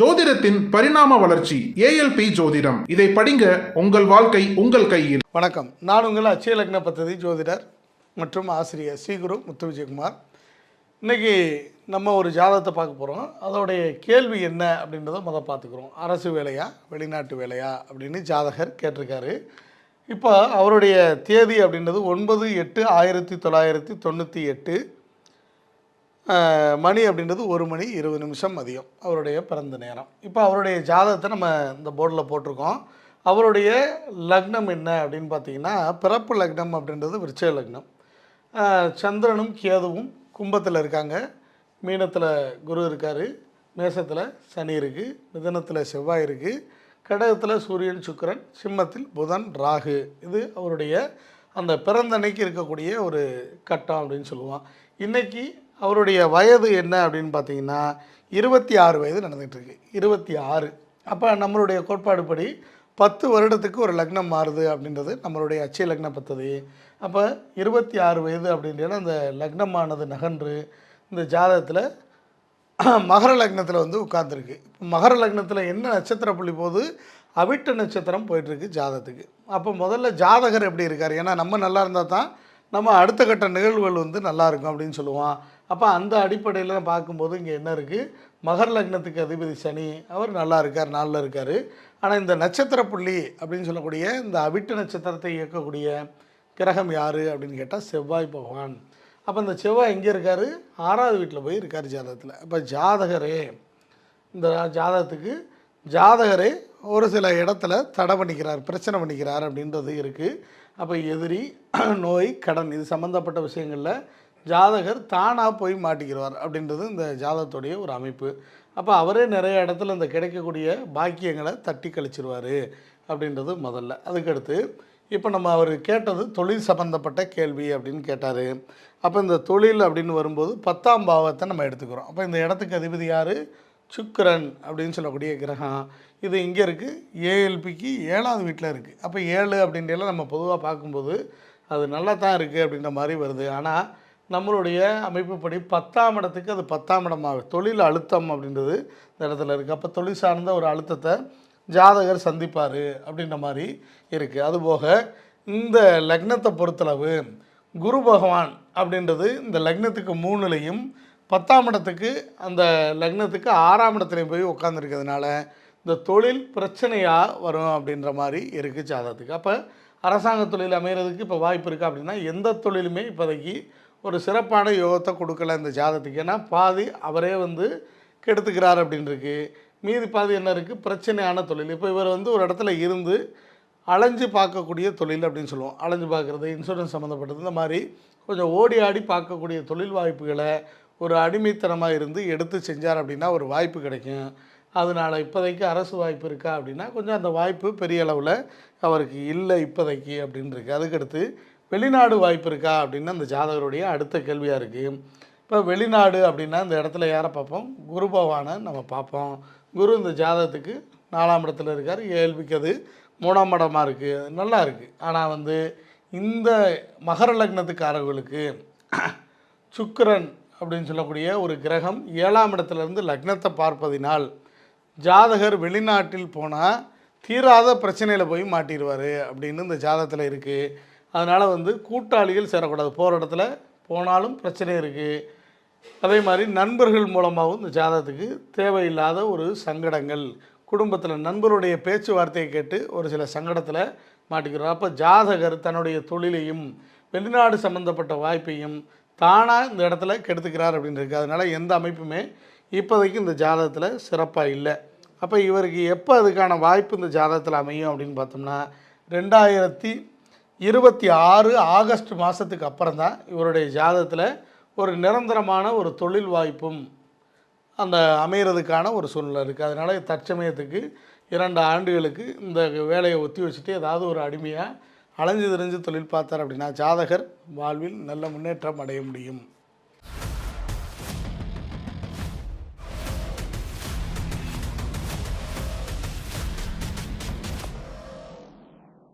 ஜோதிடத்தின் பரிணாம வளர்ச்சி ஏஎல்பி ஜோதிடம். இதை படிங்க உங்கள் வாழ்க்கை உங்கள் கையில். வணக்கம். நான் உங்கள் அச்சய லக்ன ஜோதிடர் மற்றும் ஆசிரியர் ஸ்ரீகுரு முத்து விஜயகுமார். இன்னைக்கு நம்ம ஒரு ஜாதகத்தை பார்க்க போகிறோம் அதோடைய கேள்வி என்ன அப்படின்றத முதல் பார்த்துக்குறோம். அரசு வேலையா வெளிநாட்டு வேலையா அப்படின்னு ஜாதகர் கேட்டிருக்காரு. இப்போ அவருடைய தேதி அப்படின்றது ஒன்பது எட்டு ஆயிரத்தி தொள்ளாயிரத்தி தொண்ணூற்றி எட்டு. மணி அப்படின்றது ஒரு மணி இருபது நிமிஷம் மதியம் அவருடைய பிறந்த நேரம். இப்போ அவருடைய ஜாதகத்தை நம்ம இந்த போர்டில் போட்டிருக்கோம். அவருடைய லக்னம் என்ன அப்படின்னு பார்த்தீங்கன்னா பிறப்பு லக்னம் அப்படின்றது விருச்சய லக்னம். சந்திரனும் கேதுவும் கும்பத்தில் இருக்காங்க. மீனத்தில் குரு இருக்கார் மேசத்தில் சனி இருக்குது மிதனத்தில் செவ்வாய் இருக்குது கடகத்தில் சூரியன் சுக்கரன் சிம்மத்தில் புதன் ராகு. இது அவருடைய அந்த பிறந்த அன்னைக்கு இருக்கக்கூடிய ஒரு கட்டம் அப்படின்னு சொல்லுவான் இன்றைக்கி அவருடைய வயது என்ன அப்படின்னு பார்த்தீங்கன்னா இருபத்தி ஆறு வயது நடந்துகிட்ருக்கு இருபத்தி ஆறு அப்போ நம்மளுடைய கோட்பாடுபடி பத்து வருடத்துக்கு ஒரு லக்னம் மாறுது அப்படின்றது நம்மளுடைய அச்சய லக்ன பத்ததி. அப்போ இருபத்தி ஆறு வயது அப்படின்றது அந்த லக்னமானது நகன்று இந்த ஜாதகத்தில் மகர லக்னத்தில் வந்து உட்காந்துருக்கு மகர லக்னத்தில் என்ன நட்சத்திர புள்ளி போகுது? அவிட்ட நட்சத்திரம் போயிட்டுருக்கு ஜாதகத்துக்கு. அப்போ முதல்ல ஜாதகர் எப்படி இருக்கார்? ஏன்னா நம்ம நல்லா இருந்தால் தான் நம்ம அடுத்த கட்ட நிகழ்வுகள் வந்து நல்லாயிருக்கும் அப்படின்னு சொல்லுவான். அப்போ அந்த அடிப்படையில் பார்க்கும்போது இங்கே என்ன இருக்குது மகர் லக்னத்துக்கு அதிபதி சனி அவர் நல்லா இருக்கார் நாளில் இருக்கார். ஆனால் இந்த நட்சத்திர புள்ளி அப்படின்னு சொல்லக்கூடிய இந்த அவிட்டு நட்சத்திரத்தை இயக்கக்கூடிய கிரகம் யார் அப்படின்னு கேட்டால் செவ்வாய் பகவான். அப்போ இந்த செவ்வாய் எங்கே இருக்கார்? ஆறாவது வீட்டில் போய் இருக்கார் ஜாதகத்தில். அப்போ ஜாதகரே இந்த ஜாதகத்துக்கு ஜாதகரே ஒரு சில இடத்துல தடை பண்ணிக்கிறார் பிரச்சனை பண்ணிக்கிறார் அப்படின்றது இருக்குது அப்போ எதிரி நோய் கடன் இது சம்மந்தப்பட்ட விஷயங்களில் ஜாதகர் தானாக போய் மாட்டிக்கிறார் அப்படின்றது இந்த ஜாதகத்துடைய ஒரு அமைப்பு. அப்போ அவரே நிறைய இடத்துல இந்த கிடைக்கக்கூடிய பாக்கியங்களை தட்டி கழிச்சிருவார் அப்படின்றது முதல்ல. அதுக்கடுத்து இப்போ நம்ம அவர் கேட்டது தொழில் சம்மந்தப்பட்ட கேள்வி அப்படின்னு கேட்டார். அப்போ இந்த தொழில் அப்படின்னு வரும்போது பத்தாம் பாவத்தை நம்ம எடுத்துக்கிறோம். அப்போ இந்த இடத்துக்கு அதிபதி யார்? சுக்கரன் அப்படின்னு சொல்லக்கூடிய கிரகம். இது இங்கே இருக்குது ஏஎல்பிக்கு ஏழாவது வீட்டில் இருக்குது அப்போ ஏழு அப்படின்றலாம் நம்ம பொதுவாக பார்க்கும்போது அது நல்லா தான் இருக்குது அப்படின்ற மாதிரி வருது. ஆனால் நம்மளுடைய அமைப்புப்படி பத்தாம் இடத்துக்கு அது பத்தாம் இடமாக தொழில் அழுத்தம் அப்படின்றது இந்த இடத்துல இருக்குது அப்போ தொழில் சார்ந்த ஒரு அழுத்தத்தை ஜாதகர் சந்திப்பார் அப்படின்ற மாதிரி இருக்குது அதுபோக இந்த லக்னத்தை பொறுத்தளவு குரு பகவான் அப்படின்றது இந்த லக்னத்துக்கு மூணுலையும் பத்தாம் இடத்துக்கு அந்த லக்னத்துக்கு ஆறாம் இடத்துலையும் போய் உட்காந்துருக்கிறதுனால இந்த தொழில் பிரச்சனையாக வரும் அப்படின்ற மாதிரி இருக்குது ஜாதகத்துக்கு. அப்போ அரசாங்க தொழில் அமைகிறதுக்கு இப்போ வாய்ப்பு இருக்குது அப்படின்னா எந்த தொழிலுமே இப்போதைக்கு ஒரு சிறப்பான யோகத்தை கொடுக்கல இந்த ஜாதத்துக்கு ஏன்னா பாதி அவரே வந்து கெடுத்துக்கிறார் அப்படின்ருக்கு. மீதி பாதி என்ன இருக்குது பிரச்சனையான தொழில். இப்போ இவர் வந்து ஒரு இடத்துல இருந்து அலைஞ்சு பார்க்கக்கூடிய தொழில் அப்படின்னு சொல்லுவோம். அலைஞ்சு பார்க்குறது இன்சூரன்ஸ் சம்மந்தப்பட்டது இந்த மாதிரி கொஞ்சம் ஓடி ஆடி பார்க்கக்கூடிய தொழில் வாய்ப்புகளை ஒரு அடிமைத்தனமாக இருந்து எடுத்து செஞ்சார் அப்படின்னா ஒரு வாய்ப்பு கிடைக்கும். அதனால் இப்போதைக்கு அரசு வாய்ப்பு இருக்கா அப்படின்னா கொஞ்சம் அந்த வாய்ப்பு பெரிய அளவில் அவருக்கு இல்லை இப்போதைக்கு அப்படின்னு இருக்குது அதுக்கடுத்து வெளிநாடு வாய்ப்பு இருக்கா அப்படின்னு அந்த ஜாதகருடைய அடுத்த கேள்வியாக இருக்குது இப்போ வெளிநாடு அப்படின்னா இந்த இடத்துல யாரை பார்ப்போம்? குரு பகவானை நம்ம பார்ப்போம். குரு இந்த ஜாதகத்துக்கு நாலாம் இடத்துல இருக்கார். ஏழ்விக்கு அது மூணாம் மடமாக இருக்குது நல்லா இருக்குது ஆனால் வந்து இந்த மகர லக்னத்துக்காரர்களுக்கு சுக்கரன் அப்படின்னு சொல்லக்கூடிய ஒரு கிரகம் ஏழாம் இடத்துலேருந்து லக்னத்தை பார்ப்பதினால் ஜாதகர் வெளிநாட்டில் போனால் தீராத பிரச்சனையில் போய் மாட்டிடுவார் அப்படின்னு இந்த ஜாதகத்தில் இருக்குது அதனால் வந்து கூட்டாளிகள் சேரக்கூடாது. போகிற இடத்துல போனாலும் பிரச்சனை இருக்குது அதே மாதிரி நண்பர்கள் மூலமாகவும் இந்த ஜாதகத்துக்கு தேவையில்லாத ஒரு சங்கடங்கள். குடும்பத்தில் நண்பருடைய பேச்சுவார்த்தையை கேட்டு ஒரு சில சங்கடத்தில் மாட்டிக்கிறோம். அப்போ ஜாதகர் தன்னுடைய தொழிலையும் வெளிநாடு சம்மந்தப்பட்ட வாய்ப்பையும் தானாக இந்த இடத்துல கெடுத்துக்கிறார் அப்படின்னு இருக்குது அதனால் எந்த அமைப்புமே இப்போதைக்கு இந்த ஜாதகத்தில் சிறப்பாக இல்லை. அப்போ இவருக்கு எப்போ அதுக்கான வாய்ப்பு இந்த ஜாதகத்தில் அமையும் அப்படின்னு பார்த்தோம்னா ரெண்டாயிரத்தி இருபத்தி ஆறு ஆகஸ்ட் மாதத்துக்கு அப்புறம் தான் இவருடைய ஜாதகத்தில் ஒரு நிரந்தரமான ஒரு தொழில் வாய்ப்பும் அந்த அமைகிறதுக்கான ஒரு சூழ்நிலை இருக்குது அதனால் தற்சமயத்துக்கு இரண்டு ஆண்டுகளுக்கு இந்த வேலையை ஒத்தி வச்சுட்டு ஏதாவது ஒரு அடிமையாக அலைஞ்சு திரிஞ்சு தொழில் பார்த்தார் அப்படின்னா ஜாதகர் வாழ்வில் நல்ல முன்னேற்றம் அடைய முடியும்.